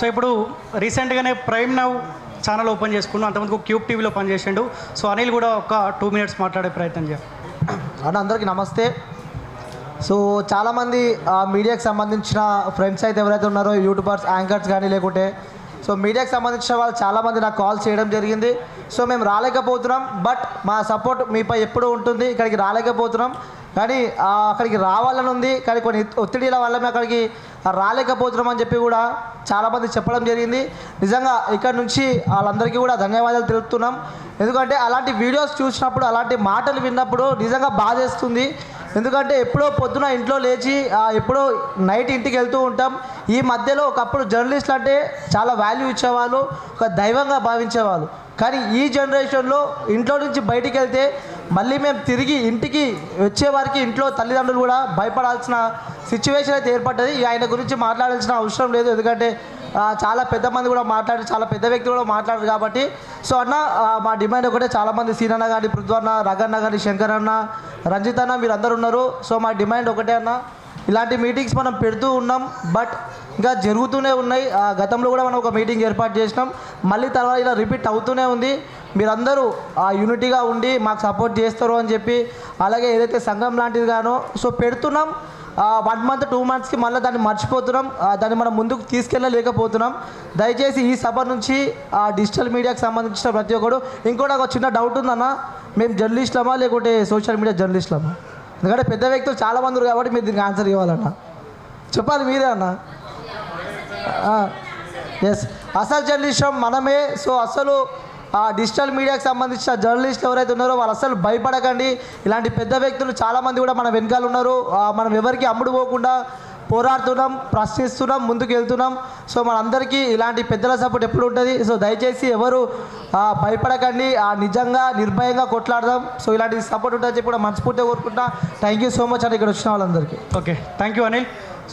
So ఇప్పుడు రీసెంట్గానే prime now channel open చేసుకున్నాం. అంతకుముందు క్యూబ్ టీవీలో పనిచేసిండు. సో అనిల్ కూడా ఒక టూ మినిట్స్ మాట్లాడే ప్రయత్నం చేయాలి. అన్న అందరికీ నమస్తే. సో చాలామంది మీడియాకి సంబంధించిన ఫ్రెండ్స్ అయితే ఎవరైతే ఉన్నారో యూట్యూబర్స్ యాంకర్స్ కానీ లేకుంటే సో మీడియాకి సంబంధించిన వాళ్ళు చాలామంది నాకు కాల్ చేయడం జరిగింది. సో మేము రాలేకపోతున్నాం బట్ మా సపోర్ట్ మీపై ఎప్పుడూ ఉంటుంది. ఇక్కడికి రాలేకపోతున్నాం. కానీ అక్కడికి రావాలని ఉంది. కానీ కొన్ని ఒత్తిడిల వల్ల మేము అక్కడికి రాలేకపోతున్నాం అని చెప్పి కూడా చాలామంది చెప్పడం జరిగింది. నిజంగా ఇక్కడ నుంచి వాళ్ళందరికీ కూడా ధన్యవాదాలు తెలుపుతున్నాం. ఎందుకంటే అలాంటి వీడియోస్ చూసినప్పుడు అలాంటి మాటలు విన్నప్పుడు నిజంగా బాధేస్తుంది. ఎందుకంటే ఎప్పుడో పొద్దున ఇంట్లో లేచి ఎప్పుడో నైట్ ఇంటికి వెళ్తూ ఉంటాం. ఈ మధ్యలో ఒకప్పుడు జర్నలిస్టులు అంటే చాలా వాల్యూ ఇచ్చేవాళ్ళు ఒక దైవంగా భావించేవాళ్ళు. కానీ ఈ జనరేషన్లో ఇంట్లో నుంచి బయటికి వెళ్తే మళ్ళీ మేము తిరిగి ఇంటికి వచ్చేవారికి ఇంట్లో తల్లిదండ్రులు కూడా భయపడాల్సిన సిచ్యువేషన్ అయితే ఏర్పడ్డది. ఆయన గురించి మాట్లాడాల్సిన అవసరం లేదు. ఎందుకంటే చాలా పెద్ద మంది కూడా మాట్లాడారు. చాలా పెద్ద వ్యక్తి కూడా మాట్లాడారు కాబట్టి. సో అన్న మా డిమాండ్ ఒకటే. చాలామంది సీనన్న కానీ పృథ్వన్న రగన్న కానీ శంకర్ అన్న రంజిత్ అన్న మీరు అందరు ఉన్నారు. సో మా డిమాండ్ ఒకటే అన్న. ఇలాంటి మీటింగ్స్ మనం పెడుతూ ఉన్నాం. బట్ ఇంకా జరుగుతూనే ఉన్నాయి. ఆ, గతంలో కూడా మనం ఒక మీటింగ్ ఏర్పాటు చేసినాం. మళ్ళీ తర్వాత ఇలా రిపీట్ అవుతూనే ఉంది. మీరందరూ ఆ యూనిటీగా ఉండి మాకు సపోర్ట్ చేస్తారు అని చెప్పి అలాగే ఏదైతే సంఘం లాంటిది గానో సో పెడుతున్నాం. వన్ మంత్ టూ మంత్స్కి మళ్ళీ దాన్ని మర్చిపోతున్నాం. దాన్ని మనం ముందుకు తీసుకెళ్ళలేకపోతున్నాం. దయచేసి ఈ సభ నుంచి ఆ డిజిటల్ మీడియాకి సంబంధించిన ప్రతి ఒక్కరు ఇంకోటి ఒక చిన్న డౌట్ ఉందన్న మేము జర్నలిస్టులమా లేకుంటే సోషల్ మీడియా జర్నలిస్టులమా? ఎందుకంటే పెద్ద వ్యక్తులు చాలా మంది ఉన్నారు కాబట్టి మీరు దీనికి ఆన్సర్ ఇవ్వాలన్న. చెప్పాలి మీరే అన్న. ఎస్ అసలు జర్నలిస్టం మనమే సో అసలు ఆ డిజిటల్ మీడియాకి సంబంధించిన జర్నలిస్టులు ఎవరైతే ఉన్నారో వాళ్ళు అసలు భయపడకండి. ఇలాంటి పెద్ద వ్యక్తులు చాలామంది కూడా మన వెనకాల ఉన్నారు. మనం ఎవరికి అమ్ముడు పోకుండా పోరాడుతున్నాం ప్రశ్నిస్తున్నాం ముందుకు వెళ్తున్నాం. సో మనందరికీ ఇలాంటి పెద్దల సపోర్ట్ ఎప్పుడు ఉంటుంది? సో దయచేసి ఎవరు భయపడకండి. ఆ నిజంగా నిర్భయంగా కొట్లాడదాం. సో ఇలాంటి సపోర్ట్ ఉంటుందని చెప్పి కూడా మనస్ఫూర్తిగా కోరుకుంటున్నా. థ్యాంక్ యూ సో మచ్ అని ఇక్కడ వచ్చిన వాళ్ళందరికీ. Okay thank you Anil